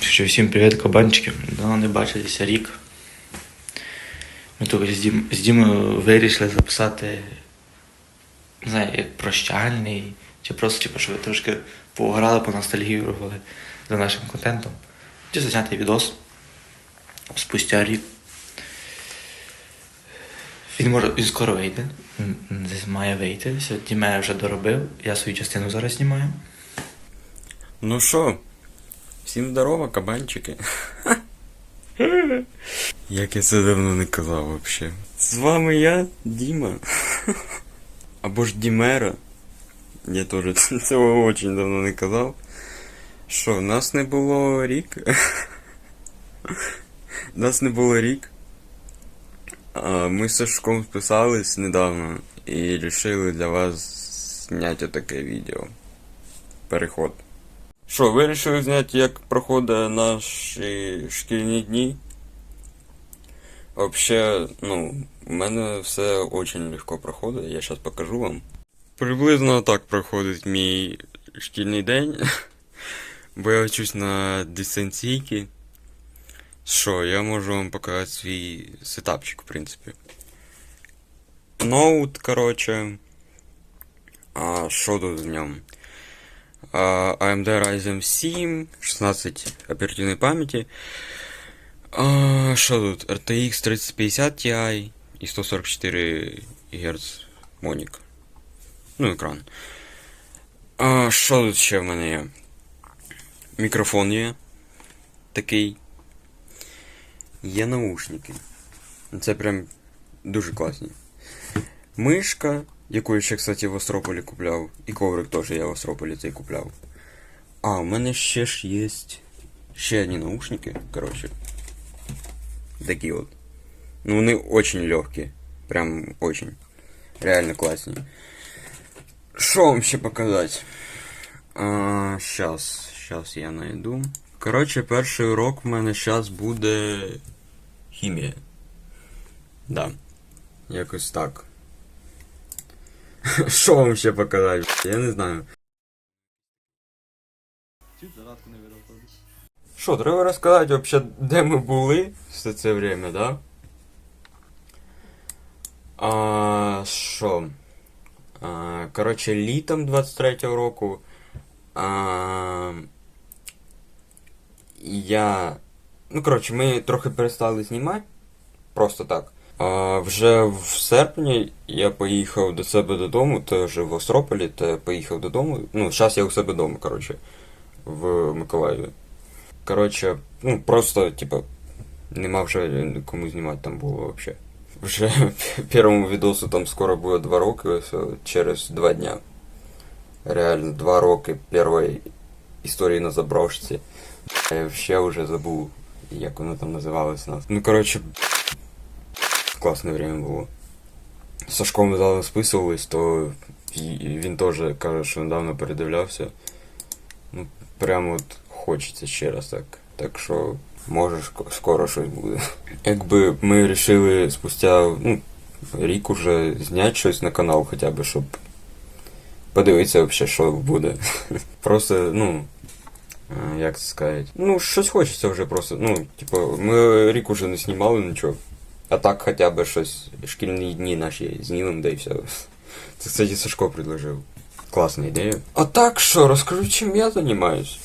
Що всім привіт, кабанчики. Давно не бачилися рік. Ми тільки з, Дім, з Дімою вирішили записати, не знаю, як прощальний, чи просто типу, щоб ви трошки пограли, поностальгірували за нашим контентом. Чи зняти відос спустя рік. Він може він скоро вийде. Десь має вийти. Сьогодні Діма вже доробив. Я свою частину зараз знімаю. Ну що, всім здорово, кабанчики. Як я це давно не казав вообще. З вами я, Діма. Або ж Дімера. Я теж цього дуже давно не казав. Що, нас не було рік. Нас не було рік. А ми з Сашком списались недавно і вирішили для вас зняти таке відео. Переход. Що, вирішили зняти, як проходять наші шкільні дні? Вообще, ну, у мене все очень легко проходить, я зараз покажу вам. Приблизно так проходить мій шкільний день. Бо я вчусь на дистанційці. Що, я можу вам показати свій сетапчик, в принципі. Ноут, короче. А що тут в ньому? AMD Ryzen 7, 16 оперативной памяти. А, Что тут? RTX 3050 Ti и 144 Гц моник. Ну, екран. А, що тут ще в мене є? Мікрофон є. Такий. Є наушники. Це прям дуже класні. Мишка, яку я ще, кстати, в Острополі купляв. І коврик теж я в Острополі цей купляв. А, у мене ще ж є ще одні наушники, коротше. Такі от. Ну, вони очень легкі. Прям очень. Реально класні. Що вам ще показати? А, щас, щас я найду. Коротше, перший урок в мене щас буде хімія. Да. Якось так. Що вам ще показати? Я не знаю. Що, треба розказати вообще, де ми були все це время, да? А, що? А, коротше, літом 23-го року. А, я. Ну, коротше, ми трохи перестали знімати. Просто так. А вже в серпні я поїхав до себе додому, теж в Острополі, та поїхав додому. Ну, зараз я у себе вдома, коротше, в Миколаєві. Коротше, ну просто, типа, нема вже кому знімати там було взагалі. Вже першому відосу там скоро буде два роки, ось через два дня. Реально, два роки першої історії на заброшці. Я ще вже забув, як воно там називалось нас. Ну, коротше, класне время було. З Сашком недавно списувались, то він теж каже, що недавно передивлявся. Ну, прямо от хочеться ще раз так. Так що, може, скоро щось буде. Якби ми вирішили спустя ну, рік уже зняти щось на канал хоча б, щоб подивитися взагалі, що буде. Просто, ну. е, Як це сказати? Ну, щось хочеться вже просто. Ну, типу, ми рік уже не знімали нічого. А так хоча б щось шкільні дні наші знімемо, да і все. Це, кстати, Сашко предложив. Класна ідея. А так що, розкажу, чим я займаюсь.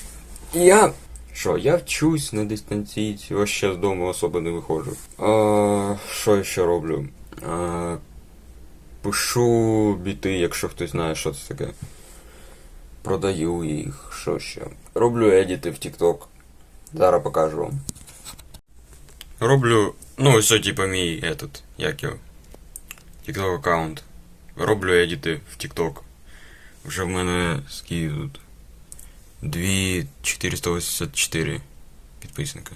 Я. Що, я вчусь на дистанційці, ось ще з дому особо не виходжу. А, що я ще роблю? А, пишу біти, якщо хтось знає, що це таке. Продаю їх, що ще. Роблю едіти в TikTok. Зараз покажу вам. Роблю. Ну, це, типа мій этот, як його. TikTok аккаунт. Роблю едіти в TikTok. Вже в мене скільки тут. 2484 підписника.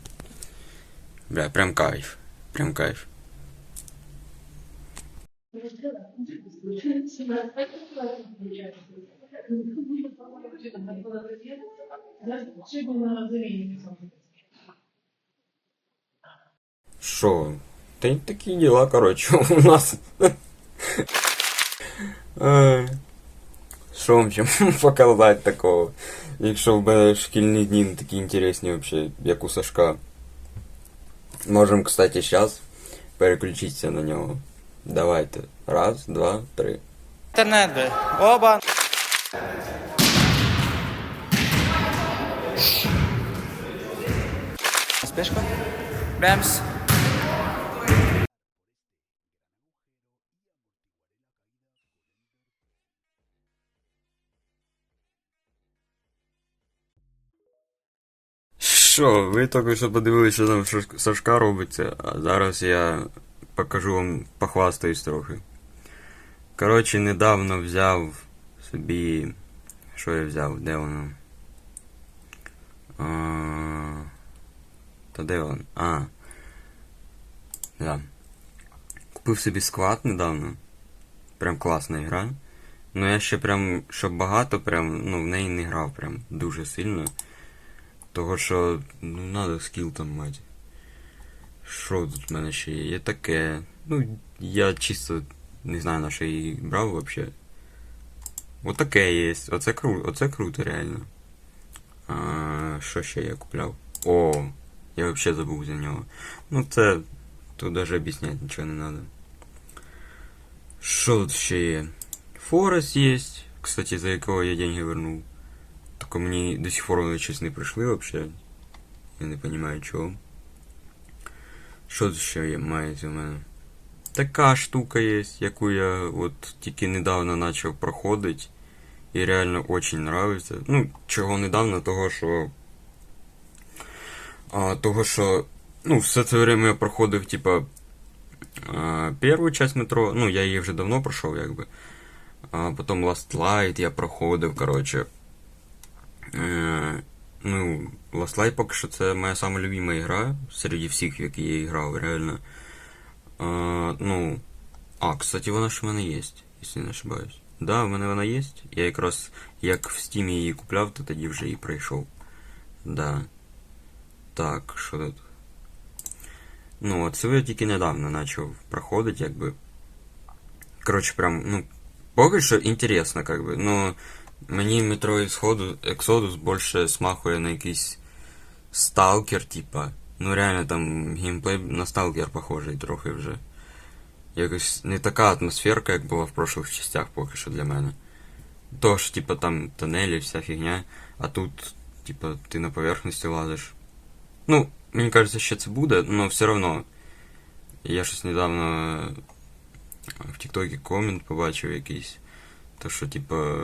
Бля, прям кайф. Прям кайф. Шо? Та й такі діла, коротше, у нас. Е, Що вам ще показати такого? Якщо в мене шкільні дні не такі інтересні взагалі, як у Сашка. Можемо, кстати, зараз переключитися на нього. Давайте. Раз, два, три. Інтернет би. Оба. Спешка? Бемс. Що, ви тільки що подивилися, що там Сашка робиться, а зараз я покажу вам, похвастаюсь трохи. Коротше, недавно взяв собі. Що я взяв? Де воно? А... Та де воно? А. Да. Купив собі склад недавно. Прям класна гра. Ну я ще прям, щоб багато, прям, ну, в неї не грав прям дуже сильно. Того що, ну, надо скіл там мати. Що тут в мене ще є? Є таке. Ну, я чисто не знаю, на що її брав вообще. Отаке є. Оце кру... Оце круто, реально. А, що ще я купляв? О, я вообще забув за нього. Ну це. Тут даже об'ясняти нічого не надо. Що тут ще є? Форест є, кстати, за якого я деньги вернув. Только мені до сих пор вони щось не прийшли вообще. Я не понимаю чого. Що тут ще мається в мене? Така штука є, яку я от тільки недавно почав проходити. І реально очень нравится. Ну, чого недавно, того що. А, того що. Ну, все це время я проходив, типа. А, першу часть метро. Ну, я її вже давно пройшов, якби. А потім Last Light я проходив, коротше. Е, ну, Last Light поки що це моя сама любима гра серед всіх, в які я грав, реально. А, ну. А, кстати, вона ж в мене є, якщо не ошибаюсь. Да, в мене вона є. Я якраз як в Steam її купляв, то тоді вже і пройшов. Да. Так, що тут? Ну, от це я тільки недавно почав проходити, якби. Коротше, прям, ну, поки що інтересно, как би. Ну, мені метро Exodus, Exodus більше смахує на якийсь сталкер, типа. Ну, реально там геймплей на сталкер похожий трохи вже. Якось не така атмосферка, як була в прошлих частях поки що для мене. Тож, типа, там тунелі, вся фігня, а тут, типа, ти на поверхності лазиш. Ну, мені кажеться, що це буде, але все одно. Я щось недавно в Тіктокі комент побачив якийсь. То що, типа,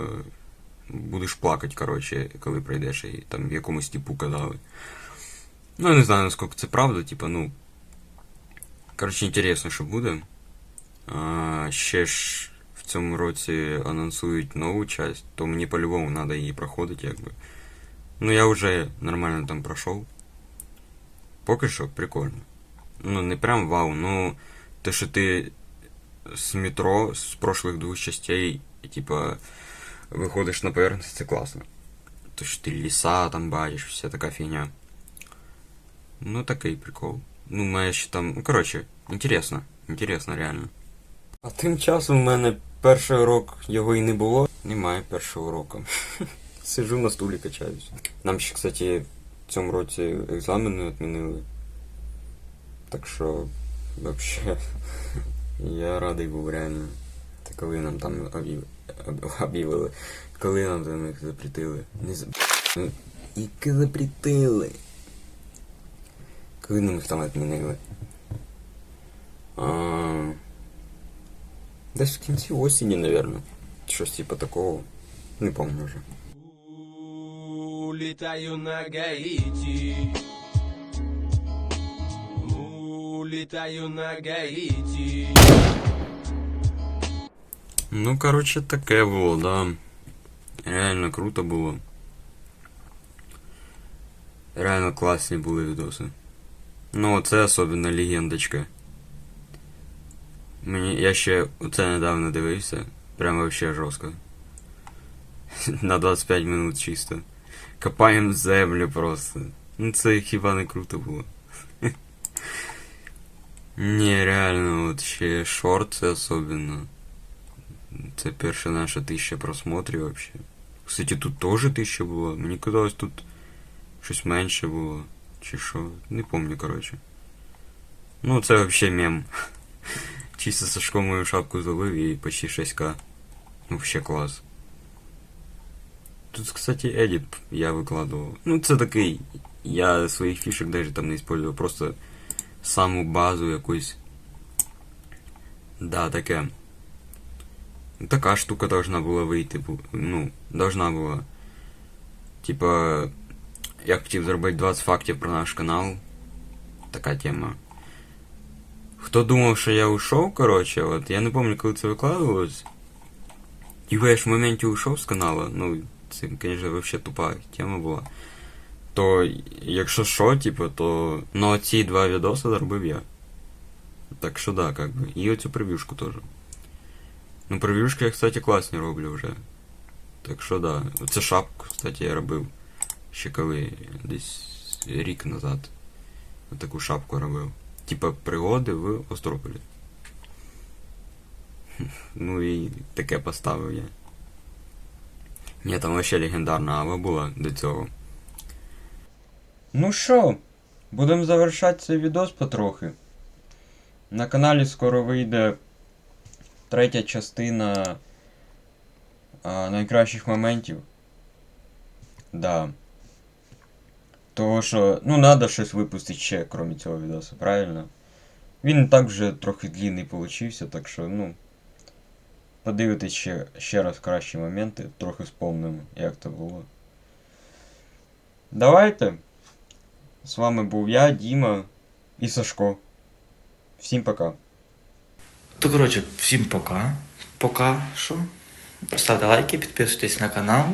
Будеш плакати, коротше, коли прийдеш і там в якомусь типу казали. Ну, я не знаю, наскільки це правда, типа, ну. Коротше, інтересно, що буде. А, ще ж в цьому році анонсують нову часть, то мені по-любому треба її проходити, якби. Ну, я вже нормально там пройшов. Поки що прикольно. Ну, не прям вау, ну те, що ти з метро з прошлих двох частей, типа, виходиш на поверхність, це класно. То, що ти ліса там бачиш, вся така фігня. Ну, такий прикол. Ну, має ще там. Ну, коротше, інтересно. Інтересно, реально. А тим часом в мене перший урок його і не було. Немає першого уроку. Сижу на стулі качаюсь. Нам ще, кстати, в цьому році екзамени відмінили. Так що, вообще, я радий був реально. Та коли нам там об'явили, коли нам там їх запретили. Не за... Ну, Які запретили. Коли нам їх там відмінили. А... Десь в кінці осені, наверное. Щось типа такого. Не помню вже. Улетаю на Гаити. Улетаю на Гаити. Ну, короче, таке було, да. Реально круто було. Реально класні були відоси. Ну, це особливо легендочка. Мені. Я ще оце недавно дивився. Прям вообще жорстко. На 25 минут чисто. Копаємо землю просто. Ну це хіба не круто було. Ні, реально, от ще шорти особливо. Це перша наша тисяча просмотрів вообще. Кстати, тут теж тисяча було. Мені казалось, тут щось менше було. Чи що? Не помню, коротше. Ну, це вообще мем. Чисто Сашко мою шапку залив і почти 6к. Ну, вообще клас. Тут, кстати, едіт я викладував. Ну, це такий. Я своїх фішек навіть там не использував, просто саму базу якусь. Да, таке. Така штука должна була вийти. бу- Ну, должна була. Типа, я хотів зробити 20 фактів про наш канал. Така тема. Хто думав, що я ушов, коротше, от я не пам'ятаю, коли це викладувалось. Типа я ж в моменті ушов з каналу, ну, це, звісно, вообще тупа тема була. То, якщо що, типу, то. Ну, ці два відоси зробив я. Так що да, как би. І оцю прев'юшку теж. Ну, прев'юшки я, кстати, класні роблю вже. Так що да. Оце шапку, кстати, я робив. Ще коли десь рік назад. Таку шапку робив. Типа пригоди в Острополі. Ну і таке поставив я. Ні, там вообще легендарна ава була до цього. Ну що, будемо завершати цей відос потрохи. На каналі скоро вийде третя частина а, найкращих моментів. Да. Того що, ну, надо щось випустити ще, крім цього відосу, правильно? Він і так вже трохи длинний получився, так що, ну. Подивитись ще, ще раз кращі моменти, трохи спомнимо, як це було. Давайте. З вами був я, Діма і Сашко. Всім пока. То, коротше, всім пока. Пока що. Ставте лайки, підписуйтесь на канал.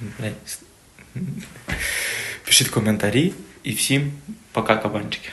Пишіть коментарі і всім пока, кабанчики.